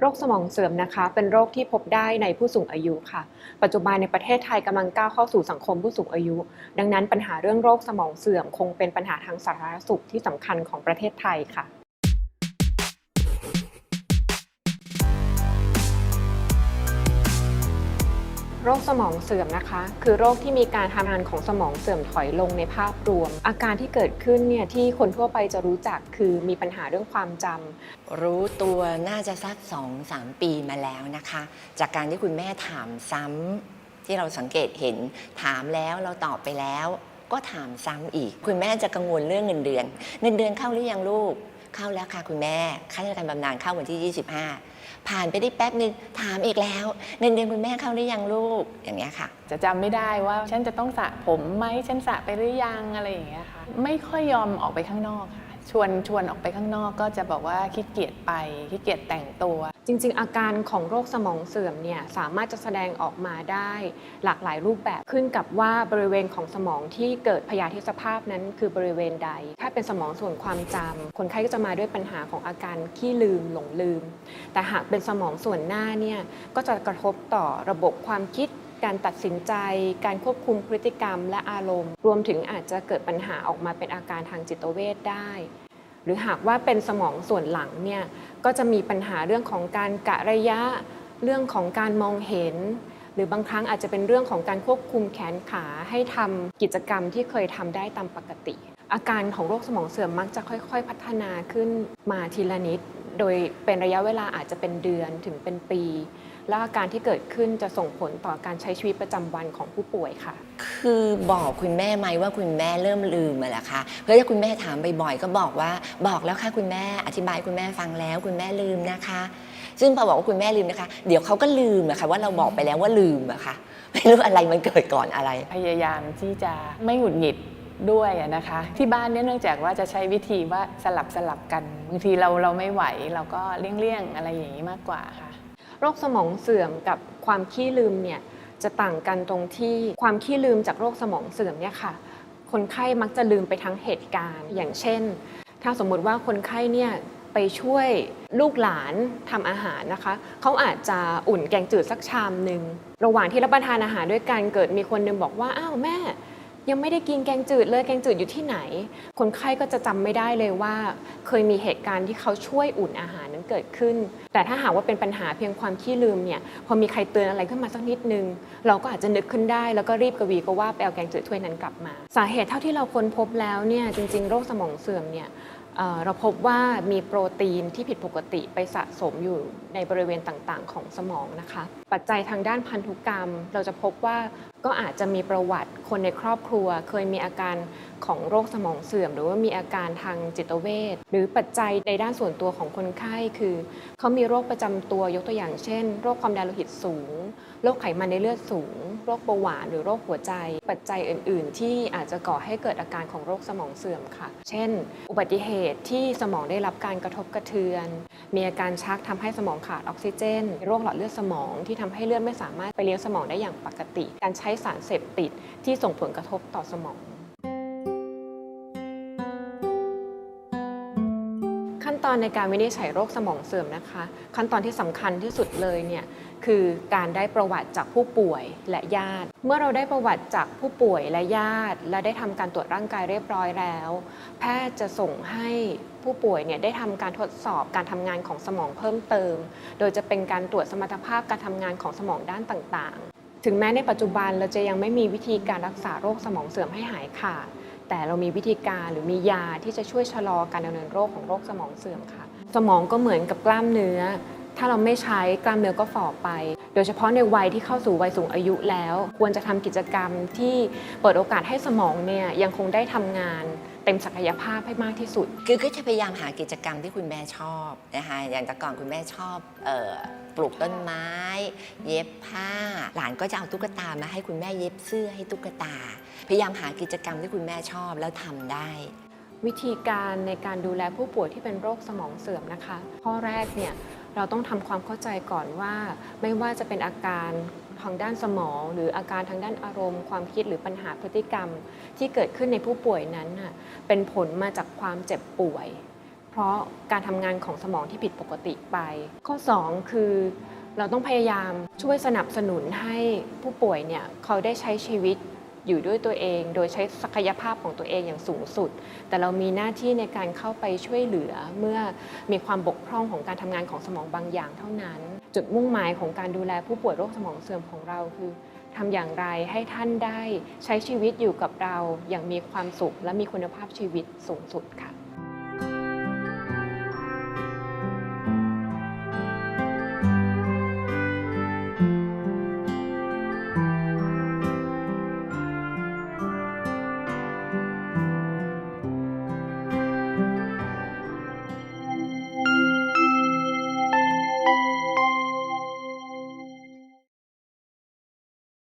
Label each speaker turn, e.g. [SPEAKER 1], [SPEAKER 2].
[SPEAKER 1] โรคสมองเสื่อมนะคะ เป็นโรคที่พบได้ในผู้สูงอายุค่ะ ปัจจุบันในประเทศไทยกำลังก้าวเข้าสู่สังคมผู้สูงอายุ ดังนั้นปัญหาเรื่องโรคสมองเสื่อม คงเป็นปัญหาทางสาธารณสุขที่สำคัญของประเทศไทยค่ะ รคสมองเสื่อมนะคะ คือโรคที่มีการทำงานของสมองเสื่อมถอยลงในภาพรวม อาการที่เกิดขึ้นเนี่ยที่คนทั่วไปจะรู้จักคือมีปัญหาเรื่องความจำ
[SPEAKER 2] รู้ตัวน่าจะสักสองสามปีมาแล้วนะคะ จากการที่คุณแม่ถามซ้ำที่เราสังเกตเห็นถามแล้วเราตอบไปแล้ว ก็ถามซ้ำอีก คุณแม่จะกังวลเรื่องเงินเดือน เงินเดือนเข้าหรือยังลูก เข้าแล้วค่ะคุณแม่ข้าราชการบำนาญเข้าวันที่ 25 ผ่านไปได้แป๊บหนึ่งถามอีกแล้วเงินเดือนคุณแม่เข้าได้ยังลูกอย่างเงี้ยค่ะ
[SPEAKER 3] จะจำไม่ได้ว่าฉันจะต้องสระผมไหมฉันสระไปหรือยังอะไรอย่างเงี้ยค่ะ ไม่ค่อยยอมออกไปข้างนอกค่ะ ชวนชวนออกไปข้างนอกก็จะบอกว่าขี้เกียจไปขี้เกียจแต่งตัว
[SPEAKER 1] จริง ๆ อาการของโรคสมองเสื่อมเนี่ยสามารถจะแสดงออกมาได้หลากหลายรูปแบบขึ้นกับว่าบริเวณของสมองที่เกิดพยาธิสภาพนั้นคือบริเวณใด ถ้าเป็นสมองส่วนความจำคนไข้ก็จะมาด้วยปัญหาของอาการขี้ลืมหลงลืม แต่หากเป็นสมองส่วนหน้าเนี่ยก็จะกระทบต่อระบบความคิด การตัดสินใจ การควบคุมพฤติกรรม และอารมณ์ รวมถึงอาจจะเกิดปัญหาออกมาเป็นอาการทางจิตเวชได้ หรือหากว่าเป็นสมองส่วนหลังเนี่ยก็จะมีปัญหาเรื่องของการกะระยะ เรื่องของการมองเห็น หรือบางครั้งอาจจะเป็นเรื่องของการควบคุมแขนขาให้ทำกิจกรรมที่เคยทำได้ตามปกติ อาการของโรคสมองเสื่อมมักจะค่อย ๆ พัฒนาขึ้นมาทีละนิด โดยเป็นระยะเวลาอาจจะเป็นเดือนถึงเป็นปี แล้วอาการที่เกิดขึ้นจะส่งผลต่อการใช้ชีวิตประจำวันของผู้ป่วยค่ะ
[SPEAKER 2] คือบอกคุณแม่ไหมว่าคุณแม่เริ่มลืมมาแล้วคะเพราะถ้าคุณแม่ถามบ่อยๆก็บอกว่าบอกแล้วค่ะคุณแม่อธิบายคุณแม่ฟังแล้ว คุณแม่ลืมนะคะ ซึ่งพอบอกว่าคุณแม่ลืมนะคะ เดี๋ยวเขาก็ลืมอะค่ะว่าเราบอกไปแล้วว่าลืมอะค่ะไม่รู้อะไรมันเกิดก่อนอะไร
[SPEAKER 3] พยายามที่จะไม่หงุดหงิดด้วยอะนะคะ ที่บ้านเนี่ยเนื่องจากว่าจะใช้วิธีว่าสลับสลับกันบางทีเราเราไม่ไหวเราก็เลี่ยงๆอะไรอย่างนี้มากกว่าค่ะ
[SPEAKER 1] โรคสมองเสื่อมกับความขี้ลืมเนี่ยจะต่างกันตรงที่ความขี้ลืมจากโรคสมองเสื่อมเนี่ยค่ะ คนไข้มักจะลืมไปทั้งเหตุการณ์ อย่างเช่น ถ้าสมมุติว่าคนไข้เนี่ยไปช่วยลูกหลานทำอาหารนะคะ เขาอาจจะอุ่นแกงจืดสักชามหนึ่ง ระหว่างที่รับประทานอาหารด้วยกันเกิดมีคนหนึงบอกว่า อ้าวแม่ ยังไม่ได้กินแกงจืดเลยแกงจืดอยู่ที่ไหน คนไข้ก็จะจำไม่ได้เลยว่า เคยมีเหตุการณ์ที่เขาช่วยอุ่นอาหารนั้นเกิดขึ้น แต่ถ้าหากว่าเป็นปัญหาเพียงความขี้ลืมเนี่ยพอมีใครเตือนอะไรขึ้นมาสักนิดนึง เราก็อาจจะนึกขึ้นได้ แล้วก็รีบกระวีก็ว่าไปเอาแกงจืดถ้วยนั้นกลับมา สาเหตุเท่าที่เราค้นพบแล้วเนี่ยจริง ๆ โรคสมองเสื่อมเนี่ย เราพบว่ามีโปรตีนที่ผิดปกติไปสะสมอยู่ในบริเวณต่างๆ ของสมองนะคะ ปัจจัยทางด้านพันธุกรรม เราจะพบว่าก็อาจจะมีประวัติคนในครอบครัว เคยมีอาการ ของโรคสมองเสื่อม หรือว่ามีอาการทางจิตเวชหรือปัจจัยในด้านส่วนตัวของคนไข้คือเขามีโรคประจำตัวยกตัวอย่างเช่น โรคความดันโลหิตสูง โรคไขมันในเลือดสูง โรคเบาหวานหรือโรคหัวใจ ปัจจัยอื่น ๆ ที่อาจจะก่อให้เกิดอาการของโรคสมองเสื่อมค่ะ เช่น อุบัติเหตุที่สมองได้รับการกระทบกระเทือน มีอาการชักทำให้สมองขาดออกซิเจน โรคหลอดเลือดสมองที่ทำให้เลือดไม่สามารถไปเลี้ยงสมองได้อย่างปกติ การใช้สารเสพติดที่ส่งผลกระทบต่อสมอง อนในการวินิจฉัยโรคสมองเสื่อมนะคะ ขั้นตอนที่สำคัญที่สุดเลยเนี่ยคือการได้ประวัติจากผู้ป่วยและญาติ เมื่อเราได้ประวัติจากผู้ป่วยและญาติ และได้ทำการตรวจร่างกายเรียบร้อยแล้ว แพทย์จะส่งให้ผู้ป่วยเนี่ยได้ทำการทดสอบการทำงานของสมองเพิ่มเติม โดยจะเป็นการตรวจสมรรถภาพการทำงานของสมองด้านต่างๆ ถึงแม้ในปัจจุบันเราจะยังไม่มีวิธีการรักษาโรคสมองเสื่อมให้หายขาด แต่เรามีวิธีการหรือมียาที่จะช่วยชะลอการดำเนินโรคของโรคสมองเสื่อมค่ะ สมองก็เหมือนกับกล้ามเนื้อ ถ้าเราไม่ใช้กล้ามเนื้อก็ฝ่อไป โดยเฉพาะในวัยที่เข้าสู่วัยสูงอายุแล้ว ควรจะทำกิจกรรมที่เปิดโอกาสให้สมองเนี่ยยังคงได้ทำงานเต็มศักยภาพให้มากที่สุด
[SPEAKER 2] คือก็จะพยายามหากิจกรรมที่คุณแม่ชอบนะคะอย่างแต่ก่อนคุณแม่ชอบเออ ปลูกต้นไม้ เย็บผ้า หลานก็จะเอาตุ๊กตามาให้คุณแม่เย็บเสื้อให้ตุ๊กตา พยายามหากิจกรรมที่คุณแม่ชอบแล้วทำได้
[SPEAKER 1] วิธีการในการดูแลผู้ป่วยที่เป็นโรคสมองเสื่อมนะคะ ข้อแรกเนี่ยเราต้องทำความเข้าใจก่อนว่า ไม่ว่าจะเป็นอาการทางด้านสมอง หรืออาการทางด้านอารมณ์ ความคิดหรือปัญหาพฤติกรรม ที่เกิดขึ้นในผู้ป่วยนั้นเป็นผลมาจากความเจ็บป่วย เพราะการทำงานของสมองที่ผิดปกติไป ข้อ 2 คือ เราต้องพยายามช่วยสนับสนุนให้ผู้ป่วยเนี่ยเขาได้ใช้ชีวิตอยู่ด้วยตัวเอง โดยใช้ศักยภาพของตัวเองอย่างสูงสุด แต่เรามีหน้าที่ในการเข้าไปช่วยเหลือเมื่อมีความบกพร่องของการทำงานของสมองบางอย่างเท่านั้น จุดมุ่งหมายของการดูแลผู้ป่วยโรคสมองเสื่อมของเราคือทำอย่างไรให้ท่านได้ใช้ชีวิตอยู่กับเราอย่างมีความสุขและมีคุณภาพชีวิตสูงสุดค่ะ